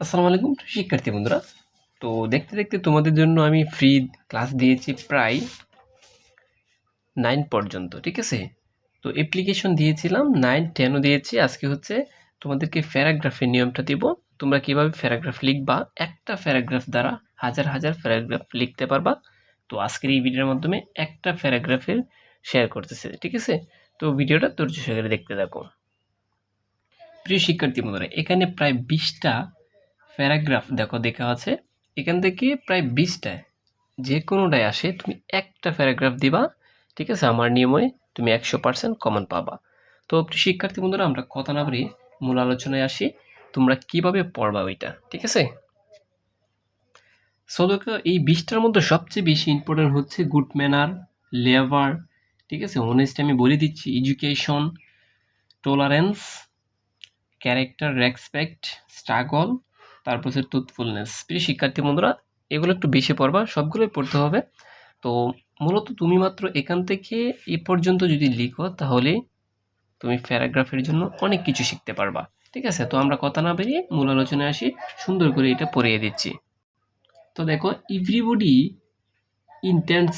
আসসালামু আলাইকুম, শিক্ষার্থী বন্ধুরা। তো দেখতে দেখতে তোমাদের জন্য আমি ফ্রি ক্লাস দিয়েছি প্রায় নাইন পর্যন্ত, ঠিক আছে? তো অ্যাপ্লিকেশন দিয়েছিলাম নাইন টেনও দিয়েছি। আজকে হচ্ছে তোমাদেরকে প্যারাগ্রাফের নিয়মটা দিব। তোমরা কীভাবে প্যারাগ্রাফ লিখবা? একটা প্যারাগ্রাফ দ্বারা হাজার হাজার প্যারাগ্রাফ লিখতে পারবা। তো আজকের এই ভিডিওর মাধ্যমে একটা প্যারাগ্রাফের শেয়ার করতেছে, ঠিক আছে? তো ভিডিওটা ধৈর্য সহকারে দেখতে থাকো। প্রিয় শিক্ষার্থী বন্ধুরা, এখানে প্রায় বিশটা প্যারাগ্রাফ দেখো, দেখা আছে। এখান থেকে প্রায় বিশটায় যে কোনোটায় আসে তুমি একটা প্যারাগ্রাফ দিবা, ঠিক আছে? আমার নিয়মে তুমি একশো পার্সেন্ট কমন পাবা। তো শিক্ষার্থী বন্ধুরা, আমরা কথা না বলি মূল আলোচনায় আসি। তোমরা কীভাবে পড়বা ওইটা, ঠিক আছে? সো দেখো, এই বিশটার মধ্যে সবচেয়ে বেশি ইম্পর্টেন্ট হচ্ছে গুড ম্যানার লেবার ঠিক আছে? অনেস্ট আমি বলে দিচ্ছি education tolerance character respect struggle তারপর হচ্ছে ট্রুথফুলনেস প্রিয় শিক্ষার্থী বন্ধুরা, এগুলো একটু বেশি পড়বা, সবগুলোই পড়তে হবে। তো মূলত তুমি মাত্র এখান থেকে এ পর্যন্ত যদি লিখো, তাহলে তুমি প্যারাগ্রাফের জন্য অনেক কিছু শিখতে পারবা। ঠিক আছে? তো আমরা কথা না বেরিয়ে মূল আলোচনায় আসি। সুন্দর করে এটা পড়িয়ে দিচ্ছি। তো দেখো everybody intends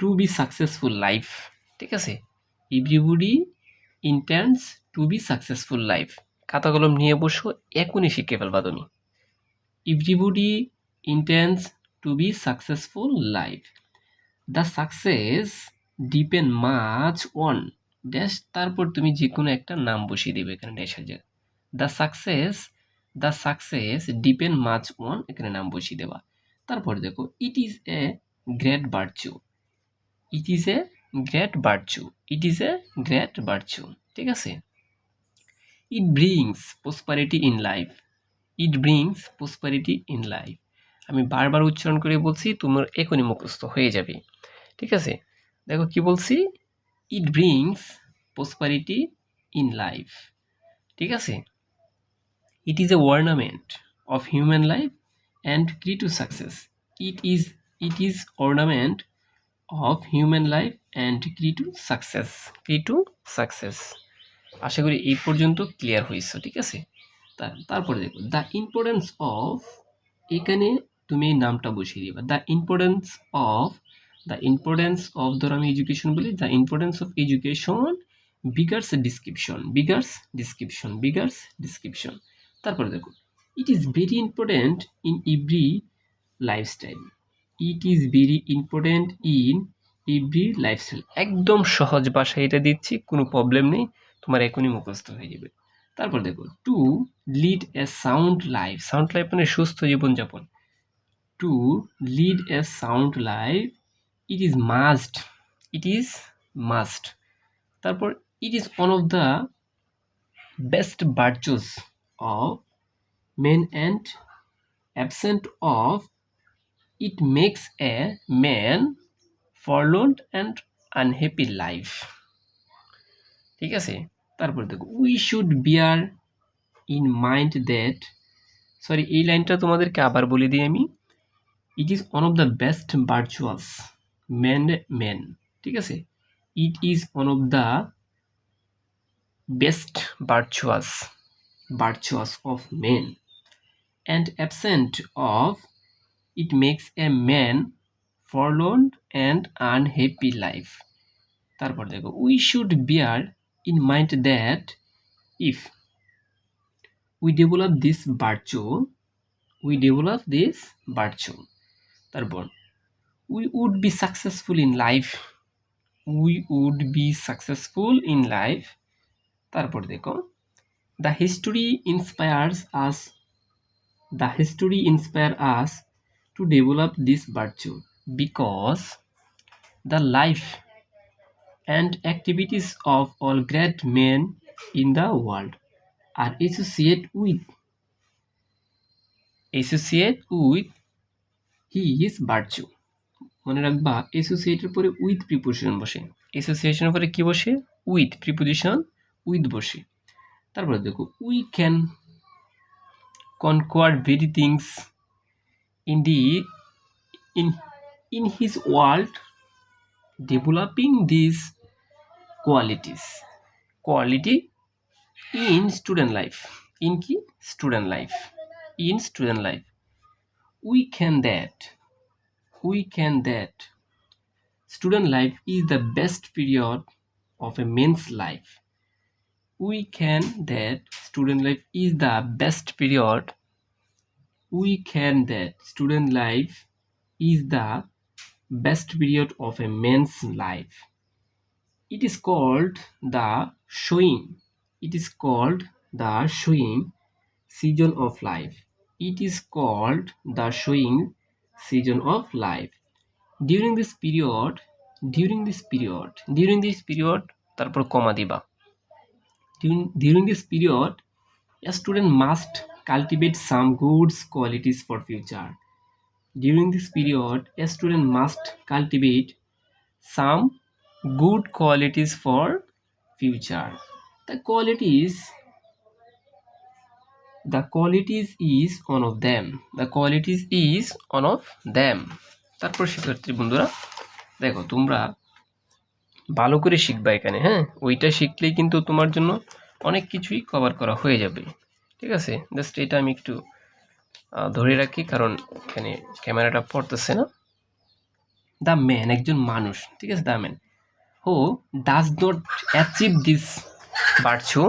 to be successful life ঠিক আছে? Everybody intends to be successful life খাতা কলম নিয়ে বসো, এখনই শিখে ফেলবা তুমি। Everybody intends to be successful life the success depend much on dash তারপর তুমি যে কোনো একটা নাম বসিয়ে দেবে এখানে ড্যাশের জায়গায়। The success the success depend much on এখানে নাম বসিয়ে দেবা। তারপর দেখো it is a great বার্চু it is a great বার্চু it is a great বার্চু ঠিক আছে? ইট brings prosperity in life it brings prosperity in life আমি বারবার উচ্চারণ করে বলছি, তোমার এখনই মুখস্থ হয়ে যাবে। ঠিক আছে? দেখো কি বলছি? It brings prosperity in life ঠিক আছে? It is a ornament of human life and key to success it is it is ornament of human life and key to success key to success আশা করি এই পর্যন্ত clear হয়েছে, ঠিক আছে? তারপরে দেখো দ্য ইম্পর্টেন্স অফ এখানে তুমি নামটা বসিয়ে দিবা। The importance of the importance of ধরো আমি এডুকেশন বলি the importance of education begins description begins description begins description তারপরে দেখো it is very important in every lifestyle it is very important in every lifestyle একদম সহজ ভাষায় এটা দিচ্ছি, কোনো প্রবলেম নেই, তোমার এখনই মুখস্থ হয়ে যাবে। তারপর দেখো to lead a sound life sound life মানে সুস্থ জীবনযাপন। To lead a sound life it is must it is must তারপর it is one of the best বার্চুস of men and absent of it makes a man forlorn and unhappy life ঠিক আছে? তারপর দেখো we should bear in mind that sorry এই লাইনটা তোমাদেরকে আবার বলে দিই আমি it is one of the best virtuals man man ঠিক আছে? It is one of the best virtuous virtuous of men and absent of it makes a man forlorn and unhappy life তারপর দেখো we should bear in mind that if we develop this virtual we develop this virtual তারপর we would be successful in life we would be successful in life তারপর দেখো the history inspires us the history inspire us to develop this virtue because the life and activities of all great men in the world are associated with, associate with his virtue. মনে রাখবা অ্যাসোসিয়েটের পরে with preposition বসে। অ্যাসোসিয়েশনের পরে কি বসে? With preposition with বসে। তারপরে দেখো we can conquer very things in the in in his world developing this qualities quality in student life in কি student life in student life we can that we can that student life is the best period of a man's life we can that student life is the best period we can that student life is the best period of a man's life it is called the showing it is called the showing season of life it is called the showing season of life during this period during this period during this period তারপর comma দিবা during, this period a student must cultivate some goods qualities for future during this period a student must cultivate some good qualities for future the qualities the qualities is one of them. The qualities is one of them. তারপর শিক্ষার্থী বন্ধুরা, দেখো, তোমরা ভালো করে শিখবা এখানে হ্যাঁ? ওইটা শিখলেই কিন্তু তোমার জন্য অনেক কিছুই কভার করা হয়ে যাবে, ঠিক আছে? জাস্ট এটা আমি একটু ধরে রাখি, কারণ এখানে ক্যামেরাটা পড়তেছে না। দ্য ম্যান একজন মানুষ, ঠিক আছে? The man who does not achieve this বার্চু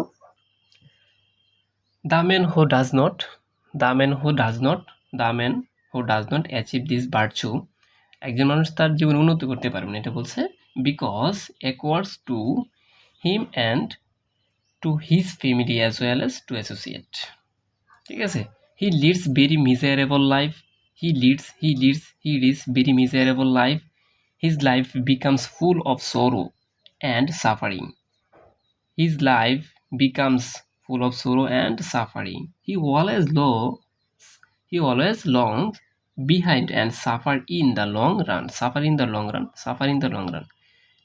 the man who does not the man who does not the man who does not achieve this বার্চু একজন মানুষ তার জীবন উন্নতি করতে পারবে না, এটা বলছে because awkwards to him and to his family as well as to associate ঠিক আছে? He leads very miserable life he leads he leads he leads very miserable life his life becomes full of sorrow and suffering his life becomes full of sorrow and suffering. He always longs, he always longs behind and suffer in the long run. Suffer in the long run. Suffer in the long run.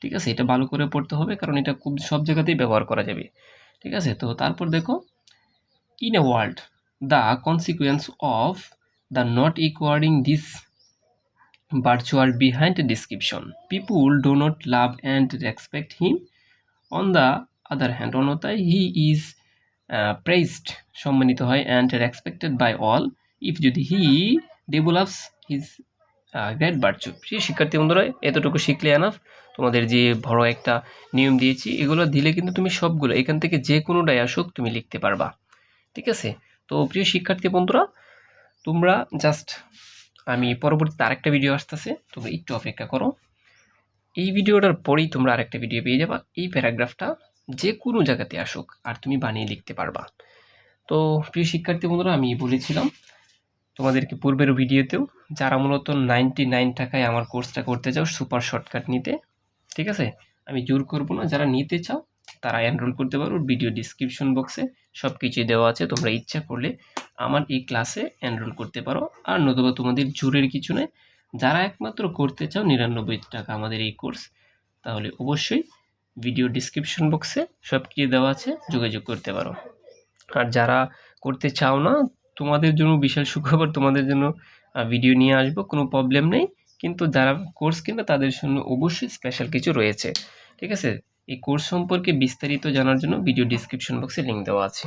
ঠিক আছে এটা ভালো করে পড়তে হবে কারণ এটা খুব সব জায়গাতেই ব্যবহার করা যাবে ঠিক আছে তো তারপর দেখো in a world the consequence of the not acquiring this behind the description. People do not love and respect him. On the hand, অন্যথায় he is uh, praised সম্মানিত হয় and respected by all. If যদি develops his uh, great virtue. সেই শিক্ষার্থী বন্ধুরা এতটুকু শিখলে enough তোমাদের যে বড় একটা নিয়ম দিয়েছি এগুলো দিলে কিন্তু তুমি সবগুলো এখান থেকে যে কোনোটাই আসুক তুমি লিখতে পারবা। ঠিক আছে? তো প্রিয় শিক্ষার্থী বন্ধুরা তোমরা জাস্ট আমি পরবর্তীতে আরেকটা ভিডিও আসতেছে তোমরা একটু অপেক্ষা করো। এই ভিডিওটার পরেই তোমরা আরেকটা ভিডিও পেয়ে যাবা। এই প্যারাগ্রাফটা যে কোনো জায়গাতে আসুক আর তুমি বানিয়ে লিখতে পারবা। তো প্রিয় শিক্ষার্থী বন্ধুরা, আমি বলেছিলাম তোমাদেরকে পূর্বের ভিডিওতেও, যারা মূলত নাইনটি নাইন টাকায় আমার কোর্সটা করতে চাও সুপার শর্টকাট নিতে, ঠিক আছে? আমি জোর করব না, যারা নিতে চাও, তারা এনরোল করতে পারো। ভিডিও ডিসক্রিপশন বক্সে সব কিছুই দেওয়া আছে, তোমরা ইচ্ছা করলে আমার এই ক্লাসে এনরোল করতে পারো। আর নতুবা তোমাদের জোরের কিছু নেই যারা একমাত্র করতে চাও, নিরানব্বই টাকা আমাদের এই কোর্স তাহলে অবশ্যই ভিডিও ডিসক্রিপশন বক্সে সব কিছু দেওয়া আছে, যোগাযোগ করতে পারো। আর যারা করতে চাও না, তোমাদের জন্য বিশাল সুখবর, তোমাদের জন্য ভিডিও নিয়ে আসব, কোনো প্রবলেম নেই। কিন্তু যারা কোর্স কিনবে, তাদের জন্য অবশ্যই স্পেশাল কিছু রয়েছে। ঠিক আছে? এই কোর্স সম্পর্কে বিস্তারিত জানার জন্য ভিডিও ডিসক্রিপশন বক্সে লিঙ্ক দেওয়া আছে।